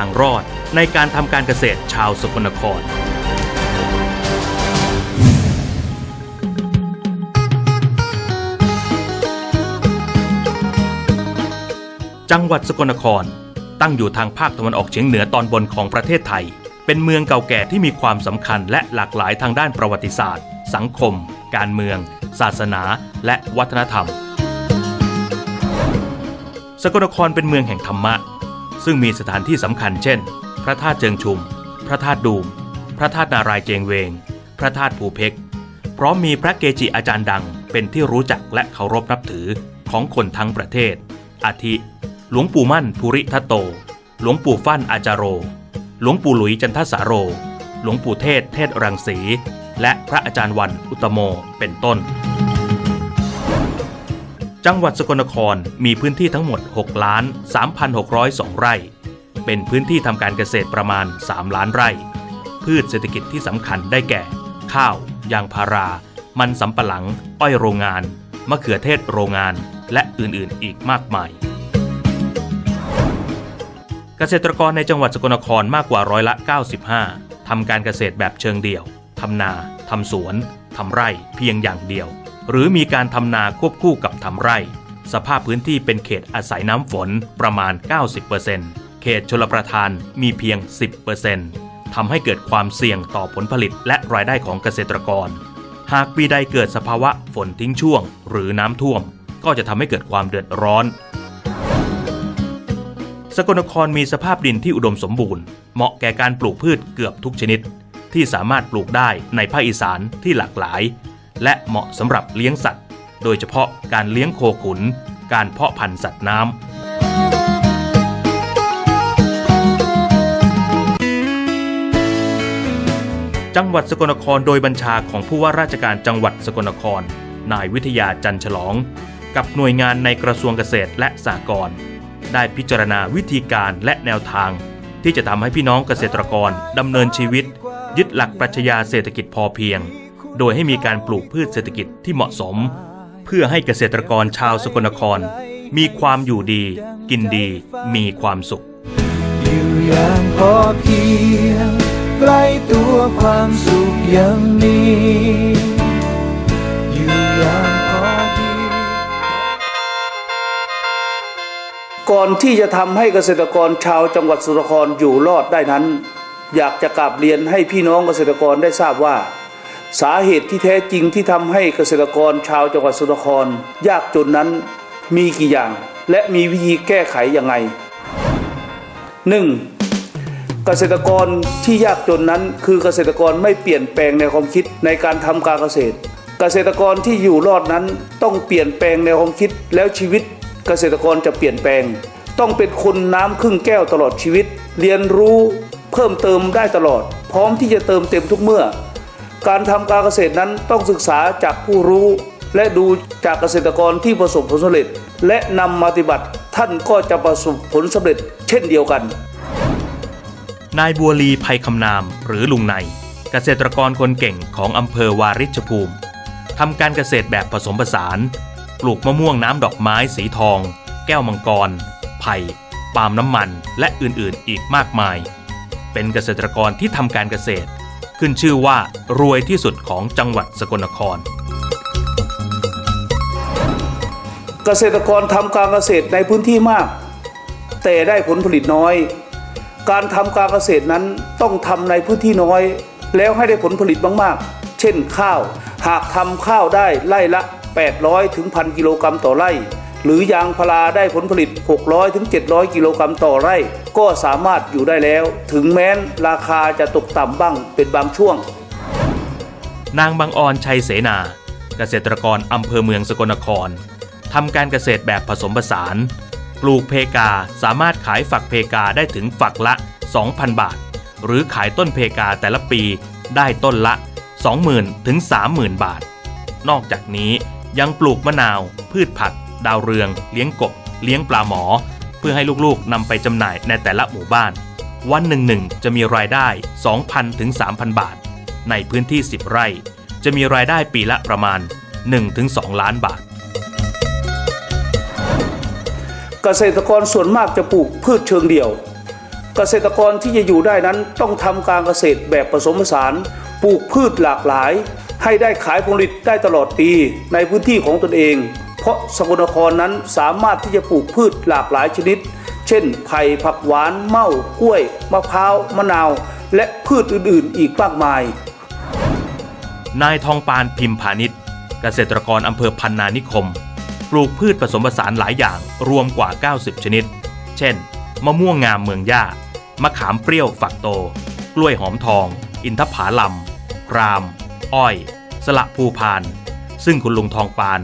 างรอดในการทำการเกษตรชาวสกลนคร จังหวัดสกลนคร ตั้งอยู่ทางภาคตะวันออกเฉียงเหนือตอนบนของประเทศไทย เป็นเมืองเก่าแก่ที่มีความสำคัญและหลากหลายทางด้านประวัติศาสตร์ สังคม การเมือง ศาสนา และวัฒนธรรม สกลนครเป็นเมืองแห่งธรรมะ ซึ่งมีสถานที่สำคัญเช่น พระธาตุเจิงชุม พระธาตุดูม พระธาตุนารายเจงเวง พระธาตุภูเพกพร้อมมีพระเกจิอาจารย์ดัง เป็นที่รู้จักและเคารพนับถือของคนทั้งประเทศ อาทิ หลวงปู่มั่นภูริทัตโต หลวงปู่ฟั่นอาจารโร หลวงปู่หลุยจันทสาโร หลวงปู่เทศเทศรังสี และพระอาจารย์วันอุตโม เป็นต้น จังหวัดสกลนครมีพื้นที่ทั้งหมด 6 ล้าน 3,602 ไร่ เป็นพื้นที่ทำการเกษตรประมาณ 3 ล้านไร่ พืชเศรษฐกิจที่สำคัญได้แก่ ข้าว ยางพารา มันสำปะหลัง อ้อยโรงงาน มะเขือเทศโรงงาน และอื่นๆ อีกมากมาย เกษตรกรในจังหวัดสกลนครมากกว่าร้อยละ 95ทำการเกษตรแบบเชิงเดี่ยวทำนาทำสวนทำไร่เพียงอย่างเดียว หรือมีการทำนาควบคู่กับทำไร่ สภาพพื้นที่เป็นเขตอาศัยน้ำฝนประมาณ 90%เขตชลประทานมีเพียง 10%ทำให้เกิดความเสี่ยงต่อผลผลิตและรายได้ของเกษตรกร หากปีใดเกิดสภาวะฝนทิ้งช่วง หรือน้ำท่วม ก็จะทำให้เกิดความเดือดร้อน สกลนครมีสภาพดินที่อุดมสมบูรณ์ เหมาะแก่การปลูกพืชเกือบทุกชนิด ที่สามารถปลูกได้ในภาคอีสานที่หลากหลาย และเหมาะสำหรับเลี้ยงสัตว์ โดยเฉพาะการเลี้ยงโคขุน การเพาะพันธุ์สัตว์น้ำจังหวัดสกลนครโดยบัญชาของผู้ว่าราชการจังหวัดสกลนคร นายวิทยาจันทร์ฉลอง กับหน่วยงานในกระทรวงเกษตรและสหกรณ์ได้พิจารณาวิธีการและแนวทาง ที่จะทำให้พี่น้องเกษตรกรดำเนินชีวิต ยึดหลักปรัชญาเศรษฐกิจพอเพียง โดยให้มีการปลูกพืชเศรษฐกิจที่เหมาะสม เพื่อให้เกษตรกรชาวสกลนคร มีความอยู่ดี กินดี มีความสุข อยู่อย่างพอเพียงใกล้ตัวความสุขยังมีอยู่อย่างพอเพียงก่อนที่จะทำให้เกษตรกรชาวจังหวัดสุรครอยู่รอดได้นั้น อยากจะกราบเรียนให้พี่น้องเกษตรกรได้ทราบว่า สาเหตุที่แท้จริงที่ทำให้เกษตรกรชาวจังหวัดสุรคร ยากจนนั้นมีกี่อย่าง และมีวิธีแก้ไขอยังไง 1. เกษตรกรที่ยากจนนั้นคือเกษตรกรไม่เปลี่ยนแปลงในความคิดในการทำการเกษตร เกษตรกรที่อยู่รอดนั้นต้องเปลี่ยนแปลงในความคิด แล้วชีวิตเกษตรกรจะเปลี่ยนแปลง ต้องเป็นคนน้ำครึ่งแก้วตลอดชีวิต เรียนรู้เพิ่มเติมได้ตลอด พร้อมที่จะเติมเต็มทุกเมื่อ การทำการเกษตรนั้นต้องศึกษาจากผู้รู้ และดูจากเกษตรกรที่ประสบผลสำเร็จ และนำมาปฏิบัติท่านก็จะประสบผลสำเร็จเช่นเดียวกัน นายบัวลีภัยคำนามหรือลุงในเกษตรกรคนเก่งของอำเภอวาริชภูมิทำการเกษตรแบบผสมผสาน ปลูกมะม่วงน้ำดอกไม้สีทอง แก้วมังกร ไผ่ปาล์มน้ำมัน และอื่นๆ อีกมากมาย เป็นเกษตรกรที่ทำการเกษตร ขึ้นชื่อว่ารวยที่สุดของจังหวัดสกลนคร เกษตรกรทำการเกษตรในพื้นที่มาก แต่ได้ผลผลิตน้อย การทำการเกษตรนั้นต้องทำในพื้นที่น้อย แล้วให้ได้ผลผลิตมากๆ เช่นข้าว หากทำข้าวได้ไร่ละ 800ถึงพันกิโลกรัมต่อไร่ หรือยางพาราได้ผลผลิต 600ถึง700กิโลกรัมต่อไร่ ก็สามารถอยู่ได้แล้ว ถึงแม้นราคาจะตกต่ำบ้างเป็นบางช่วง นางบางออนชัยเสนา เกษตรกรอำเภอเมืองสกลนครทำการเกษตรแบบผสมผสาน ปลูกเพกาสามารถขายฝักเพกาได้ถึงฝักละ 2,000 บาท หรือขายต้นเพกาแต่ละปีได้ต้นละ 20,000ถึง30,000 บาท นอกจากนี้ยังปลูกมะนาว พืชผัก ดาวเรือง เลี้ยงกบ เลี้ยงปลาหมอ เพื่อให้ลูกๆนำไปจำหน่ายในแต่ละหมู่บ้าน วันหนึ่งๆจะมีรายได้ 2,000ถึง3,000 บาท ในพื้นที่ 10 ไร่ จะมีรายได้ปีละประมาณ 1-2 ล้านบาทเกษตรกรส่วนมากจะปลูกพืชเชิงเดี่ยว เกษตรกรที่จะอยู่ได้นั้นต้องทำการเกษตรแบบผสมผสาน ปลูกพืชหลากหลาย ให้ได้ขายผลผลิตได้ตลอดปีในพื้นที่ของตนเอง ราะสกลนครนั้นสามารถที่จะปลูกพืชหลากหลายชนิด เช่น ไผ่ผักหวานเม่ากล้วย มะพร้าว มะนาว และพืชอื่นๆ อีกมากมาย นายทองปานพิมพาณิชย์เกษตรกรอำเภอพันนานิคม ปลูกพืชผสมผสานหลายอย่างรวมกว่า 90 ชนิด เช่น มะม่วงงามเมืองย่ามะขามเปรี้ยวฝักโต กล้วยหอมทอง อินทผาลัมคราม อ้อย สละภูพาน ซึ่งคุณลุงทองปาน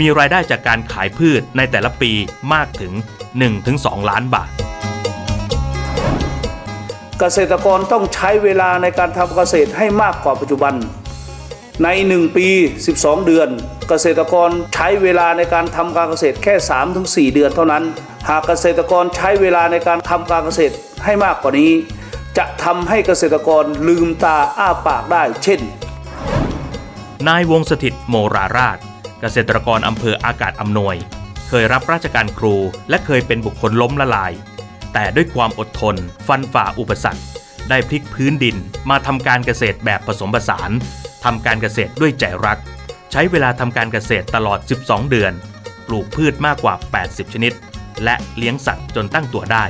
มีรายได้จากการขายพืชในแต่ละปีมากถึง 1-2 ล้านบาท เกษตรกรต้องใช้เวลาในการทำเกษตรให้มากกว่าปัจจุบัน ใน 1 ปี 12 เดือน เกษตรกรใช้เวลาในการทำการเกษตรแค่ 3-4 เดือนเท่านั้น หากเกษตรกรใช้เวลาในการทำการเกษตรให้มากกว่านี้ จะทำให้เกษตรกรลืมตาอ้าปากได้ เช่น นายวงศ์สถิตโมราราช เกษตรกรอำเภออากาศอำนวย เคยรับราชการครูและเคยเป็นบุคคลล้มละลาย แต่ด้วยความอดทน ฟันฝ่าอุปสรรค ได้พลิกพื้นดินมาทำการเกษตรแบบผสมผสานทำการเกษตรด้วยใจรัก ใช้เวลาทำการเกษตรตลอด 12 เดือน ปลูกพืชมากกว่า 80 ชนิด และเลี้ยงสัตว์จนตั้งตัวได้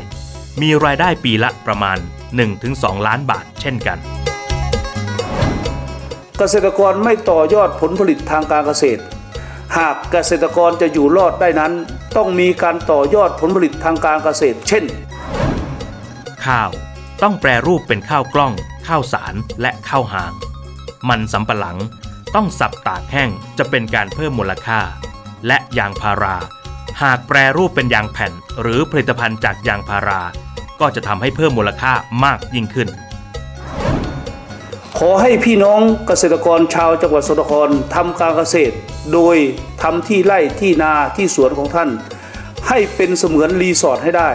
มีรายได้ปีละประมาณ 1-2 ล้านบาทเช่นกัน เกษตรกรไม่ต่อยอดผลผลิตทางการเกษตร หากเกษตรกรจะอยู่รอดได้นั้น ต้องมีการต่อยอดผลผลิตทางการเกษตร เช่น ข้าวต้องแปรรูปเป็นข้าวกล้อง ข้าวสารและข้าวหาง มันสำปะหลังต้องสับตากแห้งจะเป็นการเพิ่มมูลค่า และยางพารา หากแปรรูปเป็นยางแผ่น หรือผลิตภัณฑ์จากยางพารา ก็จะทำให้เพิ่มมูลค่ามากยิ่งขึ้น ขอให้พี่น้องเกษตรกรชาวจังหวัดสกลนครทำการเกษตร โดยทำที่ไร่ที่นาที่สวนของท่าน ให้เป็นเสมือนรีสอร์ทให้ได้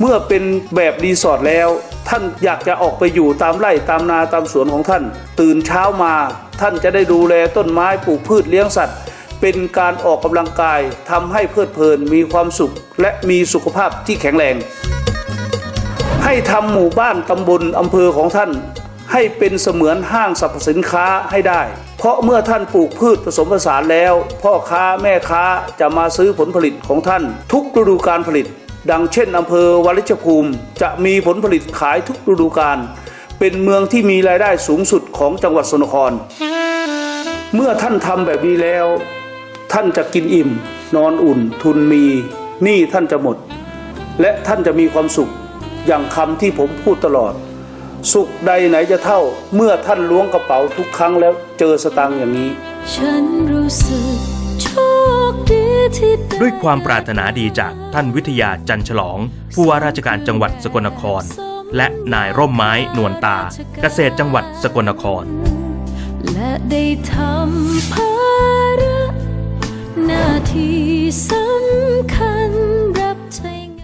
เมื่อเป็นแบบรีสอร์ทแล้ว ท่านอยากจะออกไปอยู่ตามไร่ตามนาตามสวนของท่าน ตื่นเช้ามา ท่านจะได้ดูแลต้นไม้ปลูกพืชเลี้ยงสัตว์ เป็นการออกกำลังกายทำให้เพลิดเพลินมีความสุข และมีสุขภาพที่แข็งแรงให้ทำหมู่บ้านตำบลอำเภอของท่าน ให้เป็นเสมือนห้างสรรพสินค้าให้ได้ เพราะเมื่อท่านปลูกพืชผสมผสานแล้ว พ่อค้าแม่ค้าจะมาซื้อผลผลิตของท่าน ทุกฤดูการผลิต ดังเช่นอำเภอวลิชภูมิ จะมีผลผลิตขายทุกฤดูกาลเป็นเมืองที่มีรายได้สูงสุดของจังหวัดสนคร เมื่อท่านทำแบบนี้แล้ว ท่านจะกินอิ่ม นอนอุ่น ทุนมีหนี้ท่านจะหมด และท่านจะมีความสุขอย่างคำที่ผมพูดตลอด สุขใดไหนจะเท่าเมื่อท่านล้วงกระเป๋าทุกครั้งแล้วเจอสตางค์อย่างนี้ ฉันรู้สึกโชคดีที่ได้ด้วยความปรารถนาดีจากท่านวิทยาจันฉลอง ผู้ว่าราชการจังหวัดสกลนคร และนายร่มไม้นวลตา เกษตรจังหวัดสกลนคร และได้ทำภาระหน้าที่สำคัญ